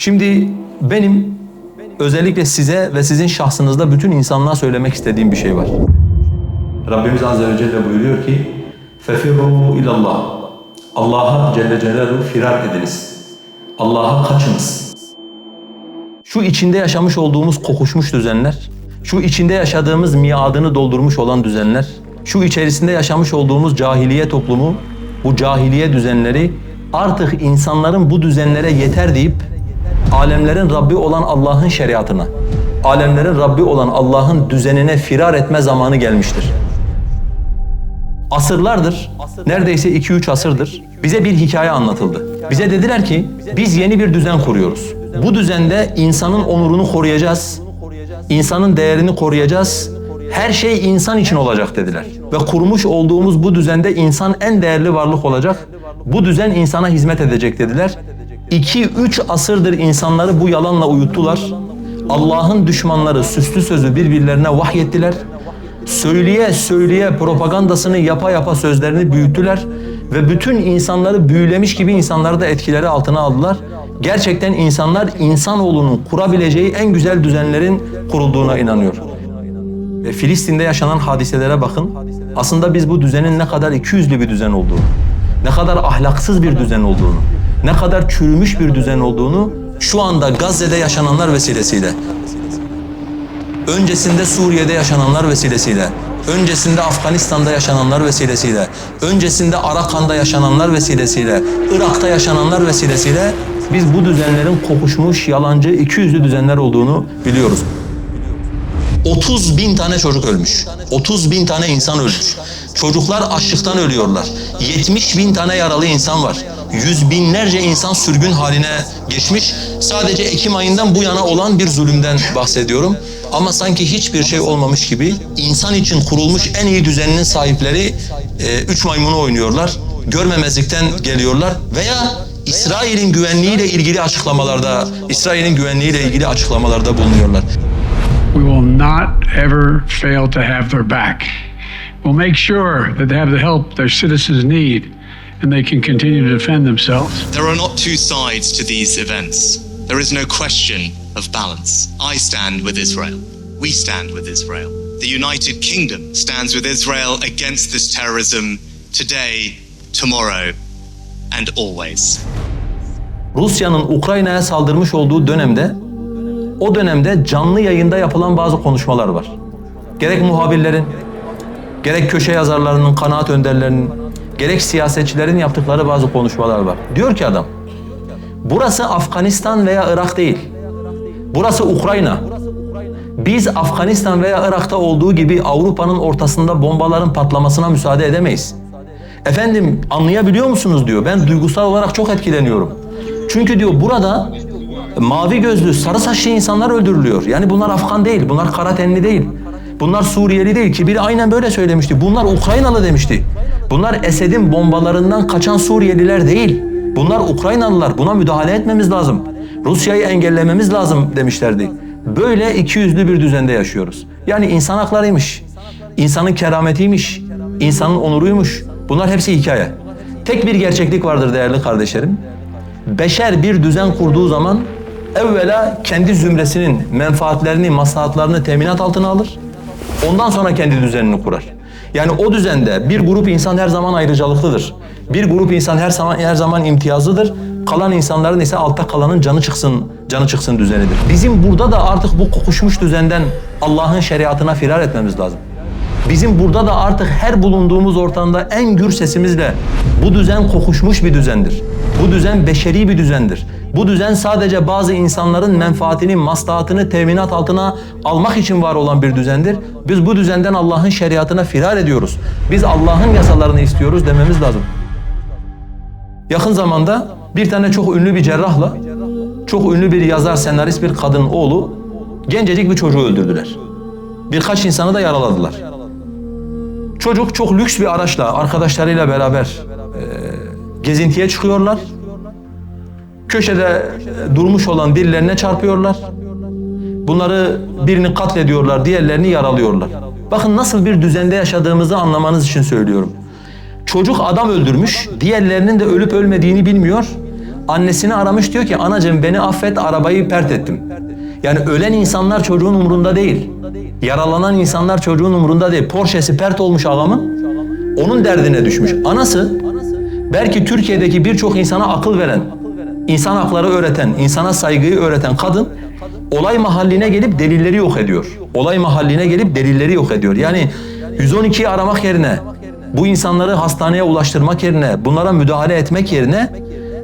Şimdi benim özellikle size ve sizin şahsınızda bütün insanlığa söylemek istediğim bir şey var. Rabbimiz Azze ve Celle buyuruyor ki فَفِرُّوا اِلَى اللّٰهِ Allah'a Celle Celaluhu firar ediniz. Allah'a kaçınız. Şu içinde yaşamış olduğumuz kokuşmuş düzenler, şu içinde yaşadığımız miadını doldurmuş olan düzenler, şu içerisinde yaşamış olduğumuz cahiliye toplumu, bu cahiliye düzenleri artık insanların bu düzenlere yeter deyip alemlerin Rabbi olan Allah'ın şeriatına, alemlerin Rabbi olan Allah'ın düzenine firar etme zamanı gelmiştir. Asırlardır, neredeyse 2-3 asırdır bize bir hikaye anlatıldı. Bize dediler ki biz yeni bir düzen kuruyoruz. Bu düzende insanın onurunu koruyacağız, insanın değerini koruyacağız, her şey insan için olacak dediler. Ve kurmuş olduğumuz bu düzende insan en değerli varlık olacak. Bu düzen insana hizmet edecek dediler. 2-3 asırdır insanları bu yalanla uyuttular. Allah'ın düşmanları süslü sözü birbirlerine vahyettiler. Söyleye söyleye propagandasını yapa yapa sözlerini büyüttüler ve bütün insanları büyülemiş gibi insanları da etkileri altına aldılar. Gerçekten insanlar insanoğlunun kurabileceği en güzel düzenlerin kurulduğuna inanıyor. Ve Filistin'de yaşanan hadiselere bakın. Aslında biz bu düzenin ne kadar ikiyüzlü bir düzen olduğunu, ne kadar ahlaksız bir düzen olduğunu, ne kadar çürümüş bir düzen olduğunu şu anda Gazze'de yaşananlar vesilesiyle öncesinde Suriye'de yaşananlar vesilesiyle, öncesinde Afganistan'da yaşananlar vesilesiyle, öncesinde Arakan'da yaşananlar vesilesiyle, Irak'ta yaşananlar vesilesiyle biz bu düzenlerin kokuşmuş, yalancı, ikiyüzlü düzenler olduğunu biliyoruz. 30 bin tane çocuk ölmüş. 30 bin tane insan ölmüş. Çocuklar açlıktan ölüyorlar. 70 bin tane yaralı insan var. Yüz binlerce insan sürgün haline geçmiş. Sadece Ekim ayından bu yana olan bir zulümden bahsediyorum. Ama sanki hiçbir şey olmamış gibi insan için kurulmuş en iyi düzeninin sahipleri e, üç maymunu oynuyorlar. Görmemezlikten geliyorlar veya İsrail'in güvenliğiyle ilgili açıklamalarda, İsrail'in güvenliğiyle ilgili açıklamalarda bulunuyorlar. We will not ever fail to have their back. We'll make sure that they have the help their citizens need and they can continue to defend themselves. There are not two sides to these events. There is no question of balance. I stand with Israel. We stand with Israel. The United Kingdom stands with Israel against this terrorism today, tomorrow, and always. Rusya'nın Ukrayna'ya saldırmış olduğu dönemde o dönemde canlı yayında yapılan bazı konuşmalar var. Gerek muhabirlerin, gerek köşe yazarlarının, kanaat önderlerinin, gerek siyasetçilerin yaptıkları bazı konuşmalar var. Diyor ki adam, burası Afganistan veya Irak değil. Burası Ukrayna. Biz Afganistan veya Irak'ta olduğu gibi Avrupa'nın ortasında bombaların patlamasına müsaade edemeyiz. Efendim anlayabiliyor musunuz diyor. Ben duygusal olarak çok etkileniyorum. Çünkü diyor burada mavi gözlü, sarı saçlı insanlar öldürülüyor. Yani bunlar Afgan değil, bunlar kara tenli değil. Bunlar Suriyeli değil ki biri aynen böyle söylemişti. Bunlar Ukraynalı demişti. Bunlar Esed'in bombalarından kaçan Suriyeliler değil. Bunlar Ukraynalılar. Buna müdahale etmemiz lazım. Rusya'yı engellememiz lazım demişlerdi. Böyle iki yüzlü bir düzende yaşıyoruz. Yani insan haklarıymış, insanın kerametiymiş, insanın onuruymuş. Bunlar hepsi hikaye. Tek bir gerçeklik vardır değerli kardeşlerim. Beşer bir düzen kurduğu zaman evvela kendi zümresinin menfaatlerini, maslahatlarını teminat altına alır. Ondan sonra kendi düzenini kurar. Yani o düzende bir grup insan her zaman ayrıcalıklıdır. Bir grup insan her zaman her zaman imtiyazlıdır. Kalan insanların ise altta kalanın canı çıksın, canı çıksın düzenidir. Bizim burada da artık bu kokuşmuş düzenden Allah'ın şeriatına firar etmemiz lazım. Bizim burada da artık her bulunduğumuz ortamda en gür sesimizle bu düzen kokuşmuş bir düzendir. Bu düzen beşeri bir düzendir. Bu düzen sadece bazı insanların menfaatini, maslahatını teminat altına almak için var olan bir düzendir. Biz bu düzenden Allah'ın şeriatına firar ediyoruz. Biz Allah'ın yasalarını istiyoruz dememiz lazım. Yakın zamanda bir tane çok ünlü bir cerrahla çok ünlü bir yazar, senarist bir kadın oğlu gencecik bir çocuğu öldürdüler. Birkaç insanı da yaraladılar. Çocuk çok lüks bir araçla arkadaşlarıyla beraber gezintiye çıkıyorlar. Köşede durmuş olan birilerine çarpıyorlar. Bunları birini katlediyorlar, diğerlerini yaralıyorlar. Bakın nasıl bir düzende yaşadığımızı anlamanız için söylüyorum. Çocuk adam öldürmüş, diğerlerinin de ölüp ölmediğini bilmiyor. Annesini aramış diyor ki anacığım beni affet arabayı pert ettim. Yani ölen insanlar çocuğun umurunda değil. Yaralanan insanlar çocuğun umurunda değil. Porsche'si pert olmuş ağamın. Onun derdine düşmüş. Anası belki Türkiye'deki birçok insana akıl veren, insan hakları öğreten, insana saygıyı öğreten kadın olay mahalline gelip delilleri yok ediyor. Olay mahalline gelip delilleri yok ediyor. Yani 112'yi aramak yerine, bu insanları hastaneye ulaştırmak yerine, bunlara müdahale etmek yerine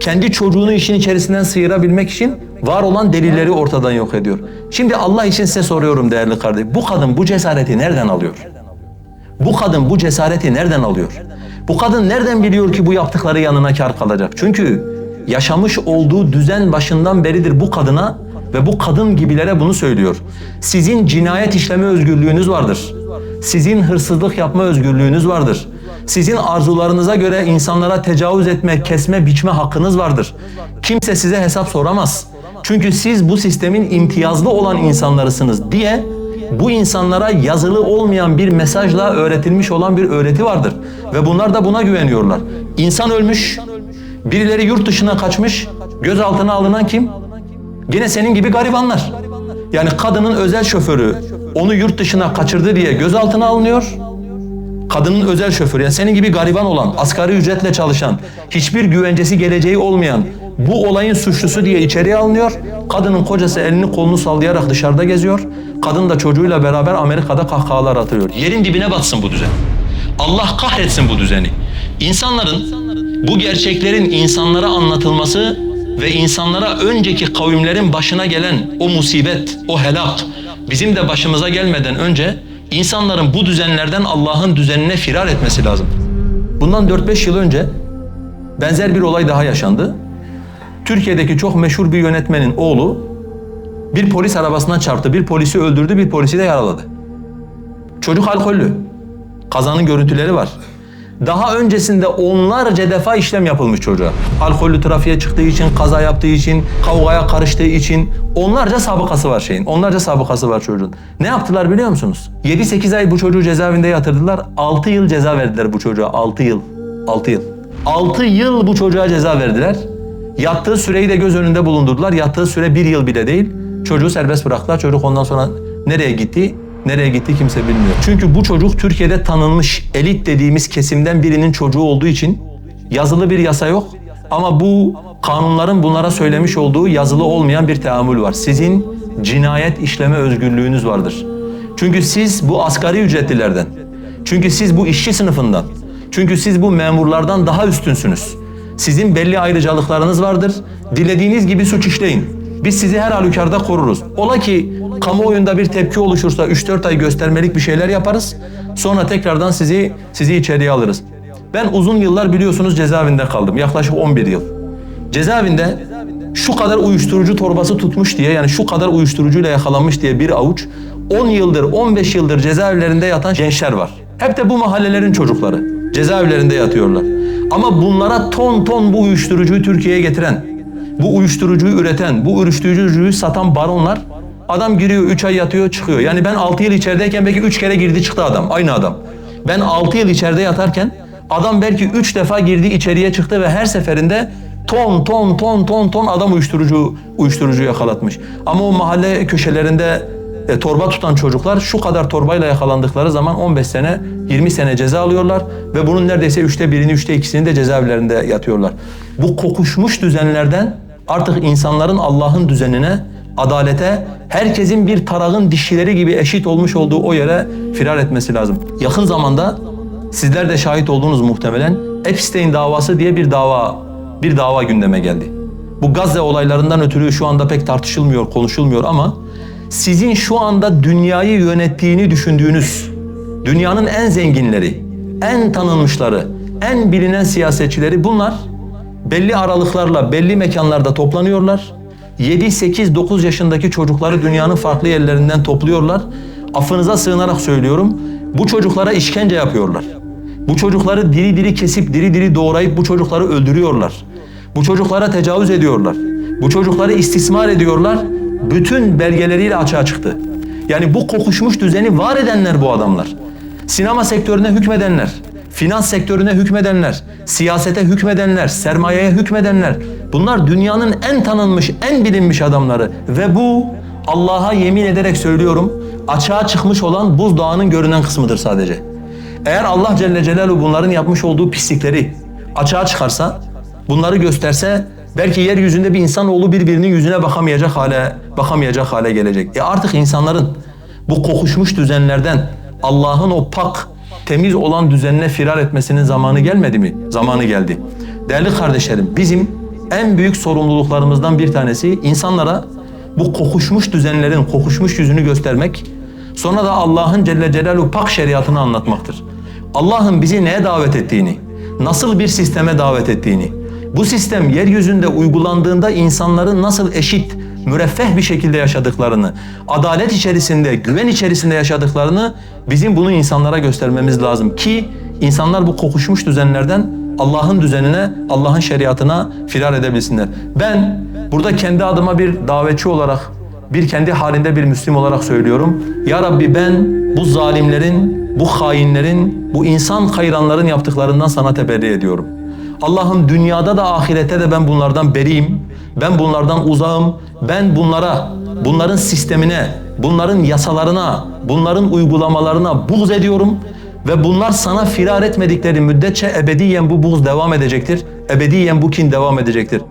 kendi çocuğunu işin içerisinden sıyırabilmek için var olan delilleri ortadan yok ediyor. Şimdi Allah için size soruyorum değerli kardeşim. Bu kadın bu cesareti nereden alıyor? Bu kadın bu cesareti nereden alıyor? Bu kadın nereden biliyor ki bu yaptıkları yanına kar kalacak? Çünkü yaşamış olduğu düzen başından beridir bu kadına ve bu kadın gibilere bunu söylüyor. Sizin cinayet işleme özgürlüğünüz vardır. Sizin hırsızlık yapma özgürlüğünüz vardır. Sizin arzularınıza göre insanlara tecavüz etme, kesme, biçme hakkınız vardır. Kimse size hesap soramaz. Çünkü siz bu sistemin imtiyazlı olan insanlarısınız diye bu insanlara yazılı olmayan bir mesajla öğretilmiş olan bir öğreti vardır. Ve bunlar da buna güveniyorlar. İnsan ölmüş, birileri yurt dışına kaçmış, gözaltına alınan kim? Gene senin gibi garibanlar. Yani kadının özel şoförü onu yurt dışına kaçırdı diye gözaltına alınıyor. Kadının özel şoförü yani senin gibi gariban olan, asgari ücretle çalışan, hiçbir güvencesi geleceği olmayan bu olayın suçlusu diye içeriye alınıyor. Kadının kocası elini kolunu sallayarak dışarıda geziyor. Kadın da çocuğuyla beraber Amerika'da kahkahalar atıyor. Yerin dibine batsın bu düzen. Allah kahretsin bu düzeni. İnsanların bu gerçeklerin insanlara anlatılması ve insanlara önceki kavimlerin başına gelen o musibet, o helak bizim de başımıza gelmeden önce insanların bu düzenlerden Allah'ın düzenine firar etmesi lazım. Bundan 4-5 yıl önce benzer bir olay daha yaşandı. Türkiye'deki çok meşhur bir yönetmenin oğlu bir polis arabasından çarptı. Bir polisi öldürdü, bir polisi de yaraladı. Çocuk alkollü. Kazanın görüntüleri var. Daha öncesinde onlarca defa işlem yapılmış çocuğa. Alkollü trafiğe çıktığı için, kaza yaptığı için, kavgaya karıştığı için onlarca sabıkası var şeyin. Onlarca sabıkası var çocuğun. Ne yaptılar biliyor musunuz? 7-8 ay bu çocuğu cezaevinde yatırdılar. 6 yıl ceza verdiler bu çocuğa. 6 yıl. 6 yıl. 6 yıl bu çocuğa ceza verdiler. Yattığı süreyi de göz önünde bulundurdular. Yattığı süre bir yıl bile değil. Çocuğu serbest bıraktılar. Çocuk ondan sonra nereye gitti? Nereye gitti kimse bilmiyor. Çünkü bu çocuk Türkiye'de tanınmış elit dediğimiz kesimden birinin çocuğu olduğu için yazılı bir yasa yok. Ama bu kanunların bunlara söylemiş olduğu yazılı olmayan bir teamül var. Sizin cinayet işleme özgürlüğünüz vardır. Çünkü siz bu asgari ücretlilerden, çünkü siz bu işçi sınıfından, çünkü siz bu memurlardan daha üstünsünüz. Sizin belli ayrıcalıklarınız vardır. Dilediğiniz gibi suç işleyin. Biz sizi her halükarda koruruz. Ola ki kamuoyunda bir tepki oluşursa 3-4 ay göstermelik bir şeyler yaparız. Sonra tekrardan sizi sizi içeriye alırız. Ben uzun yıllar biliyorsunuz cezaevinde kaldım. Yaklaşık 11 yıl. Cezaevinde şu kadar uyuşturucu torbası tutmuş diye yani şu kadar uyuşturucuyla yakalanmış diye bir avuç 10 yıldır 15 yıldır cezaevlerinde yatan gençler var. Hep de bu mahallelerin çocukları. Cezaevlerinde yatıyorlar. Ama bunlara ton ton bu uyuşturucuyu Türkiye'ye getiren, bu uyuşturucuyu üreten, bu uyuşturucuyu satan baronlar adam giriyor 3 ay yatıyor çıkıyor. Yani ben 6 yıl içerideyken belki 3 kere girdi çıktı adam. Aynı adam. Ben 6 yıl içeride yatarken adam belki 3 defa girdi içeriye çıktı ve her seferinde ton ton ton ton ton adam uyuşturucu uyuşturucu yakalatmış. Ama o mahalle köşelerinde e, torba tutan çocuklar şu kadar torbayla yakalandıkları zaman 15 sene 20 sene ceza alıyorlar ve bunun neredeyse üçte birini üçte ikisini de cezaevlerinde yatıyorlar. Bu kokuşmuş düzenlerden artık insanların Allah'ın düzenine, adalete, herkesin bir tarağın dişileri gibi eşit olmuş olduğu o yere firar etmesi lazım. Yakın zamanda sizler de şahit olduğunuz muhtemelen Epstein davası diye bir dava bir dava gündeme geldi. Bu Gazze olaylarından ötürü şu anda pek tartışılmıyor, konuşulmuyor ama sizin şu anda dünyayı yönettiğini düşündüğünüz dünyanın en zenginleri, en tanınmışları, en bilinen siyasetçileri bunlar belli aralıklarla belli mekanlarda toplanıyorlar. 7, 8, 9 yaşındaki çocukları dünyanın farklı yerlerinden topluyorlar. Affınıza sığınarak söylüyorum. Bu çocuklara işkence yapıyorlar. Bu çocukları diri diri kesip diri diri doğrayıp bu çocukları öldürüyorlar. Bu çocuklara tecavüz ediyorlar. Bu çocukları istismar ediyorlar. Bütün belgeleriyle açığa çıktı. Yani bu kokuşmuş düzeni var edenler bu adamlar. Sinema sektörüne hükmedenler, finans sektörüne hükmedenler, siyasete hükmedenler, sermayeye hükmedenler. Bunlar dünyanın en tanınmış, en bilinmiş adamları. Ve bu Allah'a yemin ederek söylüyorum açığa çıkmış olan buzdağının görünen kısmıdır sadece. Eğer Allah Celle Celaluhu bunların yapmış olduğu pislikleri açığa çıkarsa, bunları gösterse belki yeryüzünde bir insanoğlu birbirinin yüzüne bakamayacak hale bakamayacak hale gelecek. E artık insanların bu kokuşmuş düzenlerden Allah'ın o pak, temiz olan düzenine firar etmesinin zamanı gelmedi mi? Zamanı geldi. Değerli kardeşlerim, bizim en büyük sorumluluklarımızdan bir tanesi insanlara bu kokuşmuş düzenlerin kokuşmuş yüzünü göstermek, sonra da Allah'ın Celle Celaluhu pak şeriatını anlatmaktır. Allah'ın bizi neye davet ettiğini, nasıl bir sisteme davet ettiğini, bu sistem yeryüzünde uygulandığında insanların nasıl eşit, müreffeh bir şekilde yaşadıklarını, adalet içerisinde, güven içerisinde yaşadıklarını bizim bunu insanlara göstermemiz lazım ki insanlar bu kokuşmuş düzenlerden Allah'ın düzenine, Allah'ın şeriatına firar edebilsinler. Ben burada kendi adıma bir davetçi olarak, bir kendi halinde bir Müslüm olarak söylüyorum. Ya Rabbi ben bu zalimlerin, bu hainlerin, bu insan kayıranların yaptıklarından sana teberri ediyorum. Allah'ım dünyada da ahirette de ben bunlardan beriyim. Ben bunlardan uzağım. Ben bunlara, bunların sistemine, bunların yasalarına, bunların uygulamalarına buğz ediyorum. Ve bunlar sana firar etmedikleri müddetçe ebediyen bu buğz devam edecektir. Ebediyen bu kin devam edecektir.